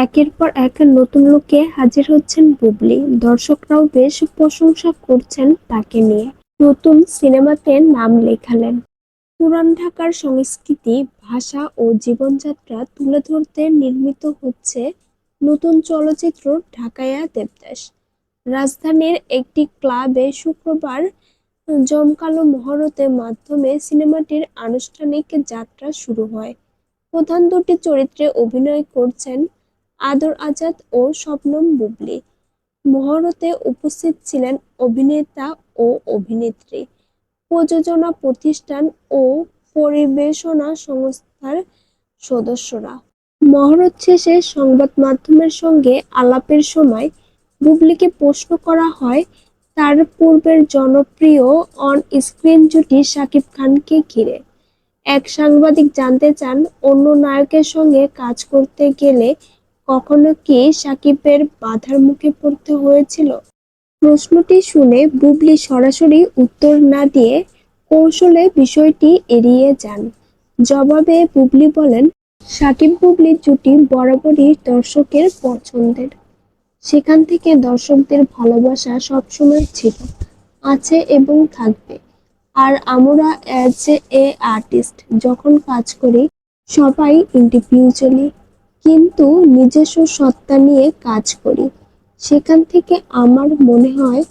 একের পর এক নতুন লোকে হাজির হচ্ছেন বুবলি। দর্শকরাও বেশ প্রশংসা করছেন তাকে নিয়ে। নতুন সিনেমাতে নাম লেখালেন। পুরান ঢাকার সংস্কৃতি, ভাষা ও জীবনযাত্রা তুলে ধরতে নির্মিত হচ্ছে নতুন চলচ্চিত্র ঢাকায়া দেবদাস। রাজধানীর একটি ক্লাবে শুক্রবার জমকালো মহরতের মাধ্যমে সিনেমাটির আনুষ্ঠানিক যাত্রা শুরু হয়। প্রধান দুটি চরিত্রে অভিনয় করছেন আদর আজাদ ও শবনম বুবলি। মহরতে উপস্থিত ছিলেন অভিনেতা ও অভিনেত্রী। প্রযোজনা প্রতিষ্ঠান ও পরিবেশনা সংস্থার সদস্যরা। মহরত শেষে সংবাদ মাধ্যমের সঙ্গে আলাপের সময় বুবলিকে প্রশ্ন করা হয়, তার পূর্বের জনপ্রিয় অন স্ক্রিন জুটি শাকিব খানকে ঘিরে। এক সাংবাদিক জানতে চান, অন্য নায়কের সঙ্গে কাজ করতে গেলে কখনো কি সাকিবের বাধার মুখে পড়তে হয়েছিল? প্রশ্নটি শুনে বুবলি সরাসরি উত্তর না দিয়ে কৌশলে বিষয়টি এড়িয়ে যান। জবাবে বুবলি বলেন, সাকিব বুবলির জুটি বরাবরই দর্শকের পছন্দের। সেখান থেকে দর্শকদের ভালোবাসা সবসময় ছিল, আছে এবং থাকবে। আর আমরা অ্যাজ এ আর্টিস্ট যখন কাজ করি, সবাই ইন্ডিভিজুয়ালি কিন্তু নিজস্ব সত্তা নিয়ে কাজ করি। সেখান থেকে আমার মনে হয়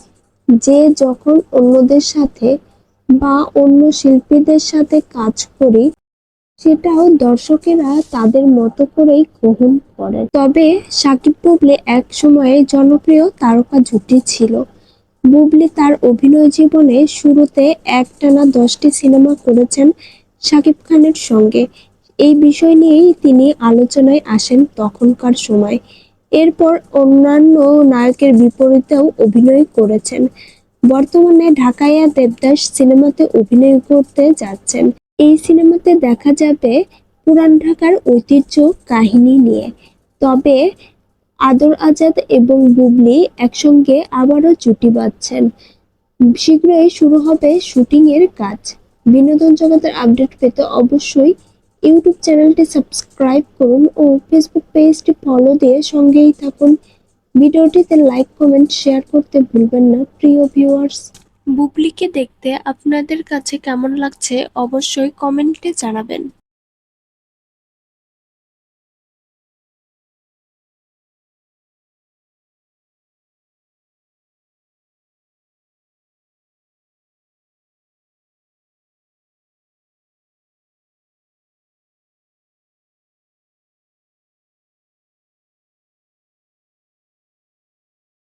যে যখন অন্যদের সাথে বা অন্য শিল্পীদের সাথে কাজ করি, সেটাও দর্শকেরা তাদের মতো করেই গ্রহণ করে তবে সাকিব বুবলি এক সময়ে জনপ্রিয় তারকা জুটি ছিল। বুবলি তার অভিনয় জীবনে শুরুতে একটানা দশটি সিনেমা করেছেন শাকিব খানের সঙ্গে। এই বিষয় নিয়েই তিনি আলোচনায় আসেন তখনকার সময়। এরপর অন্যান্য নায়কের বিপরীতেও অভিনয় করেছেন। বর্তমানে ঢাকাইয়া দেবদাস সিনেমাতে অভিনয় করতে যাচ্ছেন। এই সিনেমাতে দেখা যাবে পুরান ঢাকার ঐতিহ্য কাহিনী নিয়ে। তবে আদর আজাদ এবং বুবলি একসঙ্গে আবারও জুটি বাঁধছেন। শীঘ্রই শুরু হবে শুটিং এর কাজ। বিনোদন জগতের আপডেট পেতে অবশ্যই ইউটিউব চ্যানেলটি সাবস্ক্রাইব করুন ও ফেসবুক পেজটি ফলো দিয়ে সঙ্গেই থাকুন। ভিডিওটিতে লাইক, কমেন্ট, শেয়ার করতে ভুলবেন না, প্রিয় ভিউয়ার্স। বুবলিকে দেখতে আপনাদের কাছে কেমন লাগছে অবশ্যই কমেন্টে জানাবেন।